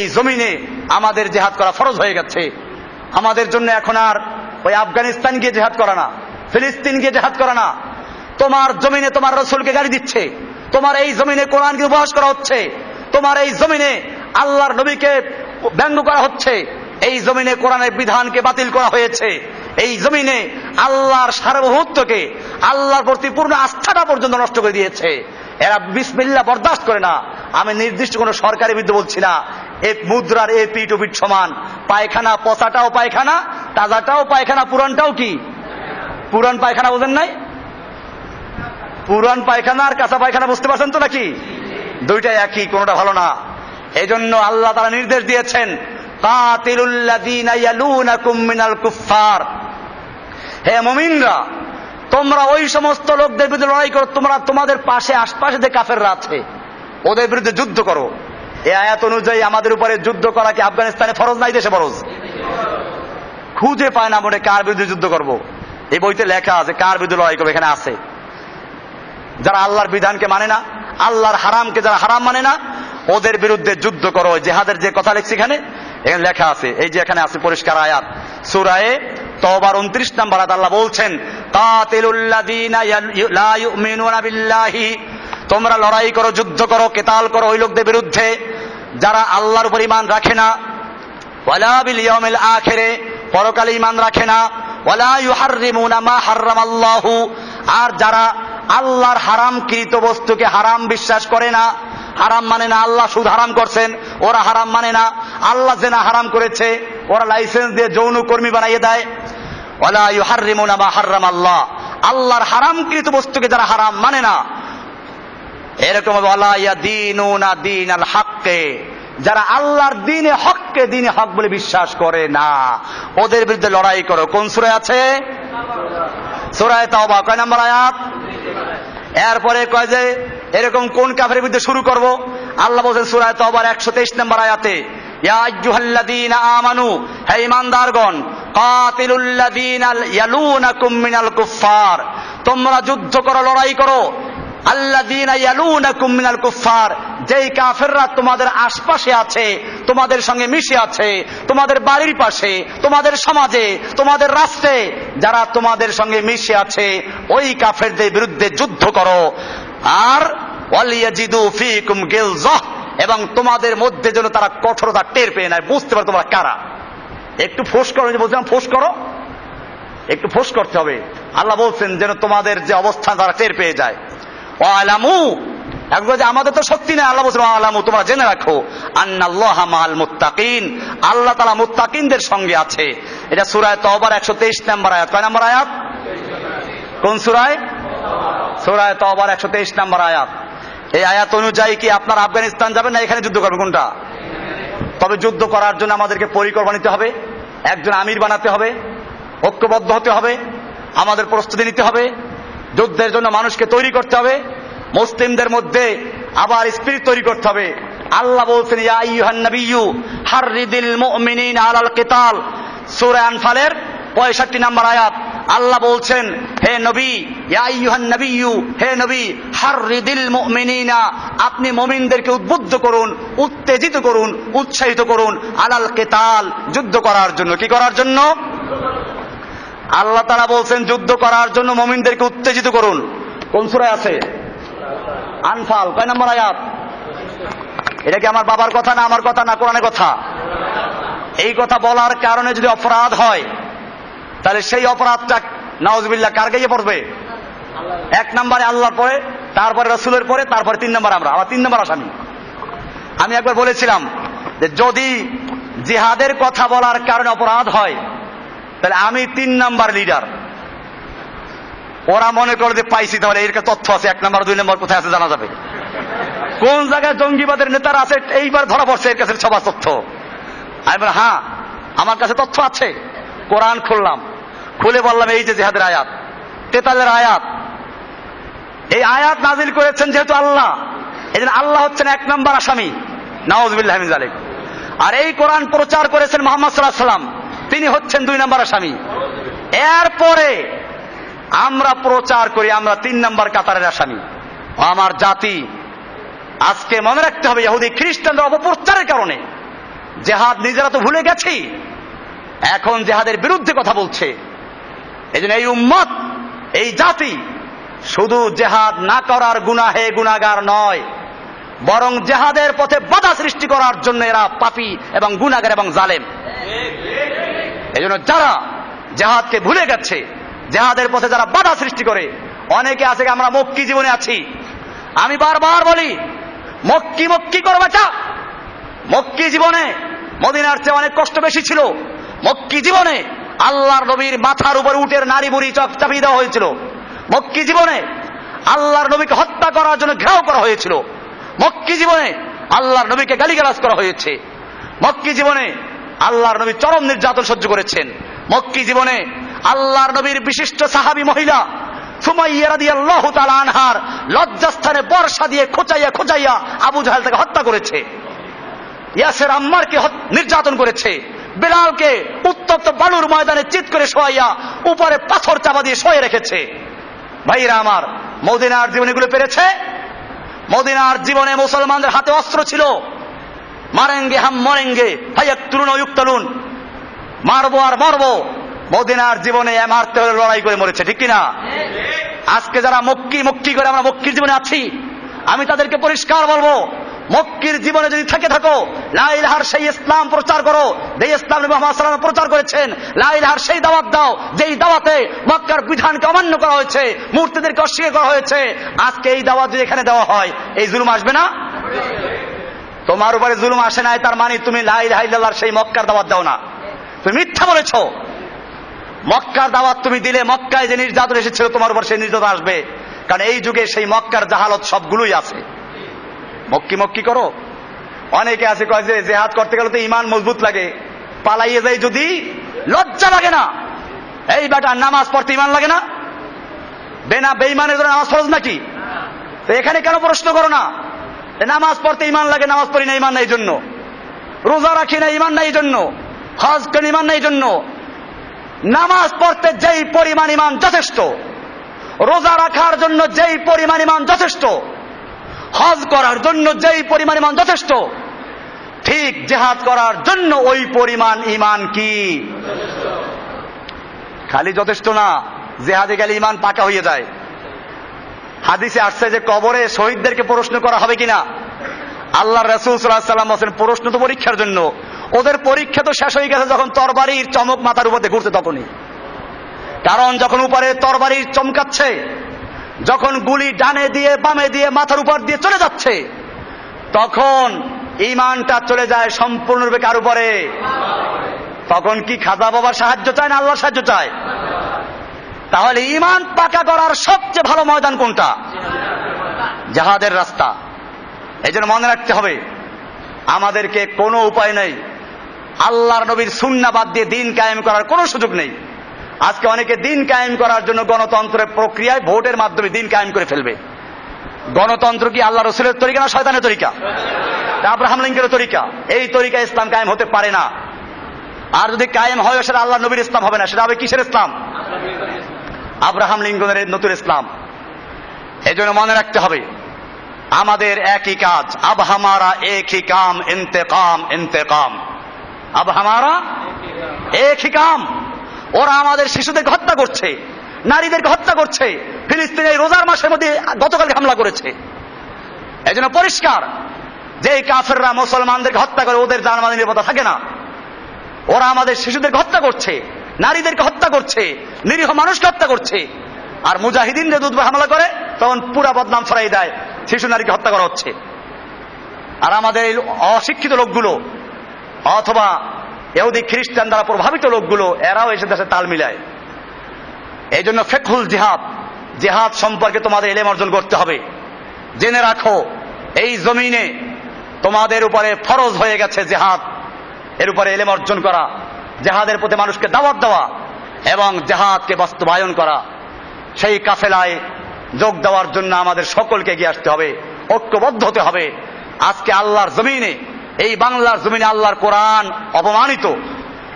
এই জমিনে আমাদের জেহাদ করা ফরজ হয়ে গেছে। আমাদের জন্য এখন আর ওই আফগানিস্তান গিয়ে জেহাদ করা না, ফিলিস্তিন গিয়ে জেহাদ করা না। তোমার জমিনে তোমার রসুলকে গাড়ি দিচ্ছে, তোমার এই জমিনে কোরআনকে উপহাস করা হচ্ছে, তোমার এই জমিনে আল্লাহর নবীকে ব্যঙ্গ করা হচ্ছে, এই জমিনে কোরআনের বিধানকে বাতিল করা হয়েছে। এই জমিনে আল্লাহর সার্বভৌমত্বকে, আল্লাহর প্রতি পূর্ণ আস্থাটা পর্যন্ত নষ্ট করে দিয়েছে। এরা বিসমিল্লা বরদাস্ত করে না। আমি নির্দিষ্ট কোনো সরকারি বিরুদ্ধে বলছি না। এক মুদ্রার এ পিট ও পিট সমান। পায়খানা পচাটাও পায়খানা, তাজাটাও পায়খানা পুরানটাও কি? পুরান পায়খানা বোঝেন নাই? পুরান পায়খানা আর কাঁচা পায়খানা বুঝতে পারছেন তো নাকি? দুইটাই একই, কোনোটা ভালো না। এই জন্য আল্লাহ তারা নির্দেশ দিয়েছেন হে মুমিনরা, তোমরা ওই সমস্ত লোকদের বিরুদ্ধে লড়াই করো, তোমরা তোমাদের পাশে আশপাশে যে কাফেররা আছে, ওদের বিরুদ্ধে যুদ্ধ করো। এই আয়াত অনুযায়ী আমাদের উপরে যুদ্ধ করা কি আফগানিস্তানে ফরজ নাই দেশে ফরজ? খুঁজে পায় না মনে কার বিরুদ্ধে যুদ্ধ করব। এই বইতে লেখা আছে, কার বিরুদ্ধে লড়াই করব, এখানে আছে। যারা আল্লাহর বিধানকে মানে না, আল্লাহর হারামকে যারা হারাম মানে না, ওদের বিরুদ্ধে যুদ্ধ করো জেহাদের যে কথা লিখছি এখানে এখানে লেখা আছে। এই যে এখানে আছে পরিষ্কার আয়াত। সুরায়ে তবার উনত্রিশ নাম্বার আল্লাহ বলছেন তোমরা লড়াই করো, যুদ্ধ করো, কেতাল করো ওই লোকদের বিরুদ্ধে। যারা আল্লাহর উপর ইমান রাখে না, ওয়ালা বিল ইয়াউমিল আখিরে, পরকালে ইমান রাখে না, ওয়ালা ইউহাররিমুনা মা হাররামাল্লাহু আর যারা আল্লাহর হারামকৃত বস্তুকে হারাম বিশ্বাস করে না, হারাম মানে না আল্লাহ সুদ হারাম করছেন, ওরা হারাম মানে না, আল্লাহ জেনা হারাম করেছে, ওরা লাইসেন্স দিয়ে যৌন কর্মী বানাইয়ে দেয়, ওয়ালা ইউহাররিমুনা মা হাররামাল্লাহ আল্লাহর হারামকৃত বস্তুকে যারা হারাম মানে না এরকম হাক্কে। যারা আল্লাহর দিনে হককে দিনে হক বলে বিশ্বাস করে না, ওদের বিরুদ্ধে লড়াই করো। কোন সুরায় আছে? সুরায় তাওবা। কয় নম্বর আয়াত? এরপরে কয় যে, এরকম কোন কাফের বিরুদ্ধে শুরু করব? আল্লাহ বলছেন সুরায় তাওবার একশো তেইশ নম্বর আয়াতে হে কুফফার, তোমরা যুদ্ধ করো, লড়াই করো যেই কাফেররা তোমাদের আশপাশে আছে, তোমাদের সঙ্গে মিশে আছে, তোমাদের বাড়ির পাশে, তোমাদের সমাজে, তোমাদের রাষ্ট্রে, যারা তোমাদের সঙ্গে মিশে আছে, ওই কাফেরদের বিরুদ্ধে যুদ্ধ করো। আর এবং তোমাদের মধ্যে যেন তারা কঠোরতা টের পেয়ে নেয় বুঝতে পারো তোমরা কারা। একটু ফোস করো বলছিলাম ফোস করো। একটু ফোস করতে হবে। আল্লাহ বলছেন যেন তোমাদের যে অবস্থান তারা টের পেয়ে যায়। আলামু একবার যে আমাদের তো শক্তি নেই, আল্লাহ বলছেন ও আলামু তোমরা জেনে রাখো, আন্নাল্লাহ মাল মুত্তাকিন। আল্লাহ তালা মুত্তাকিনদের সঙ্গে আছে। এটা সুরায় তহবার একশো তেইশ নম্বর আয়াত। কয় নম্বর আয়াত? কোন সুরায়? সুরায় তহবার একশো তেইশ নম্বর আয়াত। এই আয়াত অনুযায়ী কি আপনার আফগানিস্তান যাবেন না এখানে যুদ্ধ করবেন কোনটা? তবে যুদ্ধ করার জন্য আমাদেরকে পরিকল্পনা নিতে হবে, একজন আমির বানাতে হবে, ঐক্যবদ্ধ হতে হবে, আমাদের প্রস্তুতি নিতে হবে যুদ্ধের জন্য মানুষকে তৈরি করতে হবে, মুসলিমদের মধ্যে আবার স্পিরিট তৈরি করতে হবে। আল্লাহ বলছেন আলাল কিতাল। 65 নম্বর আয়াত। আল্লাহ বলছেন, হে নবী হে নবী, হাররিদিল মুমিনিনা, আপনি মমিনদেরকে উদ্বুদ্ধ করুন, উত্তেজিত করুন, উৎসাহিত করুন আলাল কেতাল, যুদ্ধ করার জন্য। কি করার জন্য? আল্লাহ তারা বলছেন, যুদ্ধ করার জন্য মমিনদেরকে উত্তেজিত করুন। কোন সুরায় আছে? আনফাল, কয় নম্বর আয়াত? এটা কি আমার বাবার কথা না আমার কথা না কোরআনের কথা? এই কথা বলার কারণে যদি অপরাধ হয়, তাহলে সেই অপরাধটা নওয়াজবিল্লাহ কার গাইয়ে পড়বে? এক নম্বরে আল্লাহর পরে, তারপরে রসুলের পরে, তারপরে তিন নম্বর আমরা, আবার তিন নম্বর আসামি। আমি একবার বলেছিলাম যে যদি জিহাদের কথা বলার কারণে অপরাধ হয় তাহলে আমি তিন নাম্বার লিডার ওরা মনে করে যে পাইছি তাহলে এর তথ্য আছে, এক নাম্বার, দুই নম্বর কোথায় আছে জানা যাবে। কোন জায়গায় জঙ্গিবাদের নেতারা আছে, এইবার ধরা পড়ছে এর কাছে সবার তথ্য। আমি বললাম হ্যাঁ আমার কাছে তথ্য আছে। কোরআন খুললাম। খুলে বললাম, এই যে জেহাদের আয়াত, তেতালের আয়াত। এই আয়াত নাজিল করেছেন যেহেতু আল্লাহ। এই আল্লাহ হচ্ছেন এক নম্বর আসামি। নওয়াজবিল্লাহ আলিক আর এই কোরআন প্রচার করেছেন মোহাম্মদ সাল্লাহ সাল্লাম তিনি হচ্ছেন দুই নম্বর আসামি। এরপরে আমরা প্রচার করি, আমরা তিন নম্বর কাতারের আসামি। আমার জাতি, আজকে মনে রাখতে হবে, ইহুদি খ্রিস্টানদের অপপ্রচারের কারণে। জেহাদ নিজেরা তো ভুলে গেছি। এখন জেহাদের বিরুদ্ধে কথা বলছে। এই জন্য এই উম্মত, এই জাতি শুধু জেহাদ না করার গুনাহে গুনাগার নয়, বরং জেহাদের পথে বাধা সৃষ্টি করার জন্য এরা পাপি এবং গুনাগার এবং জালেম। এই জন্য যারা জেহাদকে ভুলে গেছে, জেহাদের পথে যারা বাধা সৃষ্টি করে, অনেকে আছে আমরা মক্কি জীবনে আছি। আমি বারবার বলি, মক্কি মক্কি করো বাচ্চা মক্কি জীবনে মদিনার চেয়ে অনেক কষ্ট বেশি ছিল। মক্কি জীবনে আল্লাহর নবীর মাথার উপর উটের নারী বুড়ি চপ চাপিয়ে দেওয়া হয়েছিল। মক্কি জীবনে আল্লাহর নবীকে হত্যা করার জন্য ঘেরাও করা হয়েছিল। মক্কি জীবনে আল্লাহর নবীকে গালিগালাজ করা হয়েছে। মক্কি জীবনে আল্লাহর নবী চরম নির্যাতন সহ্য করেছেন। মক্কি জীবনে আল্লাহর নবীর বিশিষ্ট সাহাবী মহিলা আনহার লজ্জাস্থানে বর্ষা দিয়ে খোঁচাইয়া খোঁচাইয়া আবু জাহেল তাকে হত্যা করেছে। ইয়াসের আম্মারকে নির্যাতন করেছে। বেলালকে উত্তপ্ত বালুর ময়দানে চিৎ করে শোয়াইয়া উপরে পাথর চাপা দিয়ে শোয়ে রেখেছে। ভাইরা আমার, মদিনার জীবনীগুলো পেরেছে? মদিনার জীবনে মুসলমানদের হাতে অস্ত্র ছিল। মারেঙ্গে, হাম মরেঙ্গে হাইয়াক তুলুন অয়ুক্তলুন মারবো আর মরবো। মদিনার জীবনে মারতে হলে লড়াই করে মরেছে, ঠিক কিনা? আজকে যারা মক্কি মক্কি করে আমরা মক্কির জীবনে আছি, আমি তাদেরকে পরিষ্কার বলব, মক্কির জীবনে যদি থেকে থাকো লাইলহার সেই ইসলাম প্রচার করো যে ইসলাম মুহাম্মদ প্রচার করেছেন লাইলহার সেই দাওয়াত দাও, যেই দাওয়াতে মক্কার বিধানকে অমান্য করা হয়েছে, মূর্তিদেরকে অস্বীকার করা হয়েছে, আজকে এই দাওয়াত যদি এখানে দেওয়া হয়, এই জুলুম আসবে না? তোমার উপরে জুলুম আসে নাই, তার মানে তুমি লাইল হাইল্লার সেই মক্কার দাওয়াত দাও না। তুমি মিথ্যা বলেছ। মক্কার দাওয়াত তুমি দিলে মক্কায় যে নির্যাতন এসেছিল, তোমার উপর সেই নির্যাতন আসবে। কারণ এই যুগে সেই মক্কার জাহালত সবগুলোই আছে। মক্কি মক্কি করো। অনেকে আছে কয় যে জেহাদ করতে গেলে তো ইমান মজবুত লাগে। পালাইয়ে যায় যদি লজ্জা লাগে না। এই বেটা নামাজ পড়তে ইমান লাগে না। বেনা বেইমানের জন্য নামাজ ফরজ নাকি? তো এখানে কেন প্রশ্ন করো না? নামাজ পড়তে ইমান লাগে, নামাজ পড়ি না ইমান নাই জন্য। রোজা রাখি না ইমান নাই জন্য। হজ করি ইমান নাই জন্য। নামাজ পড়তে যেই পরিমাণ ইমান যথেষ্ট। রোজা রাখার জন্য যেই পরিমাণ ইমান যথেষ্ট। হজ করার জন্য যেই পরিমাণ ইমান যথেষ্ট। ঠিক জেহাদ করার জন্য ওই পরিমাণ ইমান কি? খালি যথেষ্ট না, জেহাদে গেলে ইমান পাকা হয়ে যায়। হাদিসে আসছে যে কবরে শহীদদেরকে প্রশ্ন করা হবে কিনা? আল্লাহ রসুল সাল্লাহ সাল্লাম বলছেন, প্রশ্ন তো পরীক্ষার জন্য। ওদের পরীক্ষা তো শেষ হয়ে গেছে যখন তরবারির চমক মাথার উপর ঘুরছে তখনই। কারণ যখন উপরে তরবারি চমকাচ্ছে, যখন গুলি ডানে দিয়ে বামে দিয়ে মাথার উপর দিয়ে চলে যাচ্ছে, তখন ইমানটা চলে যায় সম্পূর্ণরূপে কার উপরে? তখন কি খাজা বাবার সাহায্য চায় না আল্লাহর সাহায্য চায়? তাহলে ইমান পাকা করার সবচেয়ে ভালো ময়দান কোনটা? জাহাদের রাস্তা। এই জন্য মনে রাখতে হবে, আমাদেরকে কোনো উপায় নেই। আল্লাহর নবীর সুন্না বাদ দিয়ে দিন কায়েম করার কোনো সুযোগ নেই। আজকে অনেকে দিন কায়েম করার জন্য গণতন্ত্রের প্রক্রিয়ায় ভোটের মাধ্যমে দিন কায়েম করে ফেলবে। গণতন্ত্র কি আল্লাহ রসুলের তরিকা না শয়তানের তরিকা? আব্রাহাম লিঙ্কের তরিকা? এই তরিকা ইসলাম কায়েম হতে পারে না। আর যদি কায়েম হয়, সেটা আল্লাহ নবীর ইসলাম হবে না, সেটা হবে কিসের ইসলাম? আব্রাহাম লিঙ্কনের নতুন ইসলাম। এই জন্য মনে রাখতে হবে, আমাদের একই কাজ। আব হামারা এক হি কাম, ইন্তেকাম ইন্তেকাম। আব হামারা এক হি কাম। ওরা আমাদের শিশুদেরকে হত্যা করছে, নারীদেরকে হত্যা করছে, ফিলিস্তিন এই রোজার মাসের মধ্যে গতকালকে হামলা করেছে। এই জন্য পরিষ্কার যে কাফেররা মুসলমানদেরকে হত্যা করে, ওদের জানমালের নিরাপত্তা থাকে না। ওরা আমাদের শিশুদেরকে হত্যা করছে। নারীদেরকে হত্যা করছে, নিরীহ মানুষকে হত্যা করছে। আর মুজাহিদিন যে দুধ হামলা করে, তখন পুরা বদনাম ছড়াই দেয়, শিশু নারীকে হত্যা করা হচ্ছে। আর আমাদের এই অশিক্ষিত লোকগুলো, অথবা এহুদি খ্রিস্টান দ্বারা প্রভাবিত লোকগুলো, এরাও এসে দেশে তাল মিলায়। এই জন্য ফেকুল জেহাদ জেহাদ সম্পর্কে তোমাদের এলেম অর্জন করতে হবে। জেনে রাখো, এই জমিনে তোমাদের উপরে ফরজ হয়ে গেছে জেহাদ, এর উপরে এলেম অর্জন করা। জেহাদের প্রতি মানুষকে দাওয়াত দেওয়া এবং জেহাদকে বাস্তবায়ন করা, সেই কাফেলায় যোগ দেওয়ার জন্য আমাদের সকলকে এগিয়ে আসতে হবে, ঐক্যবদ্ধ হতে হবে। আজকে আল্লাহর জমিনে, এই বাংলার জমিনে আল্লাহর কোরআন অপমানিত।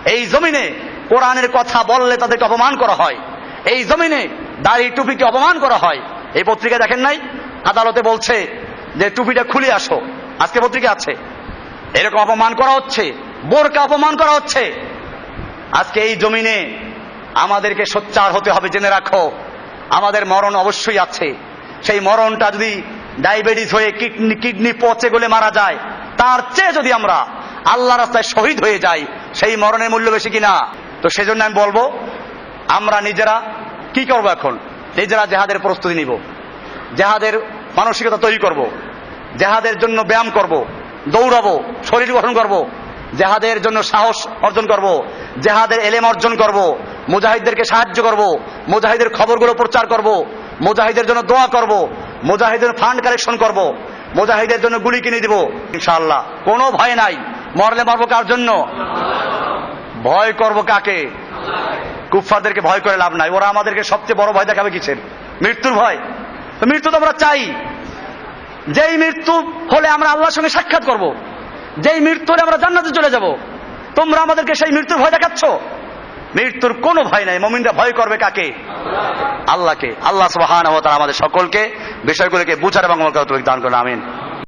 এই জমিনে কোরআনের কথা বললে তাদেরকে অপমান করা হয়। এই জমিনে দাড়ি টুপিকে অপমান করা হয়। এই পত্রিকা দেখেন নাই? আদালতে বলছে যে টুপিটা খুলে আসো। আজকে পত্রিকা আছে। এরকম অপমান করা হচ্ছে, বোরকা অপমান করা হচ্ছে। আজকে এই জমিনে আমাদেরকে সোচ্চার হতে হবে, জেনে রাখো। আমাদের মরণ অবশ্যই আছে। সেই মরণটা যদি ডায়াবেটিস হয়ে কিডনি কিডনি পচে গলে মারা যায়, তার চেয়ে যদি আমরা আল্লাহ রাস্তায় শহীদ হয়ে যাই, সেই মরণের মূল্য বেশি কিনা? তো সেজন্য আমি বলব, আমরা নিজেরা কি করব এখন? নিজেরা জেহাদের প্রস্তুতি নিব। জেহাদের মানসিকতা তৈরি করব। জেহাদের জন্য ব্যায়াম করব। দৌড়াবো, শরীর গঠন করব। জেহাদের জন্য সাহস অর্জন করব, জেহাদের এলেম অর্জন করব, মুজাহিদদেরকে সাহায্য করব, মুজাহিদের খবরগুলো প্রচার করব, মুজাহিদের জন্য দোয়া করব, মুজাহিদের ফান্ড কালেকশন করব, মুজাহিদের জন্য গুলি কিনে দিব, ইনশাআল্লাহ। কোনো ভয় নাই। মরলে মারবো কার জন্য? ভয় করব কাকে? কুফফারদেরকে ভয় করে লাভ নাই। ওরা আমাদেরকে সবচেয়ে বড় ভয় দেখাবে কিসের? মৃত্যুর ভয়। মৃত্যু তো আমরা চাই। যেই মৃত্যু হলে আমরা আল্লাহর সঙ্গে সাক্ষাৎ করব। যেই মৃত্যু হলে আমরা জান্নাতে চলে যাব, তোমরা আমাদেরকে সেই মৃত্যুর ভয় দেখাচ্ছ? মৃত্যুর কোনো ভয় নাই। মমিনরা ভয় করবে কাকে? আল্লাহকে। আল্লাহ সুবহানাহু ওয়া আমাদের সকলকে বিষয়গুলোকে বুঝার এবং দান করে আমিন।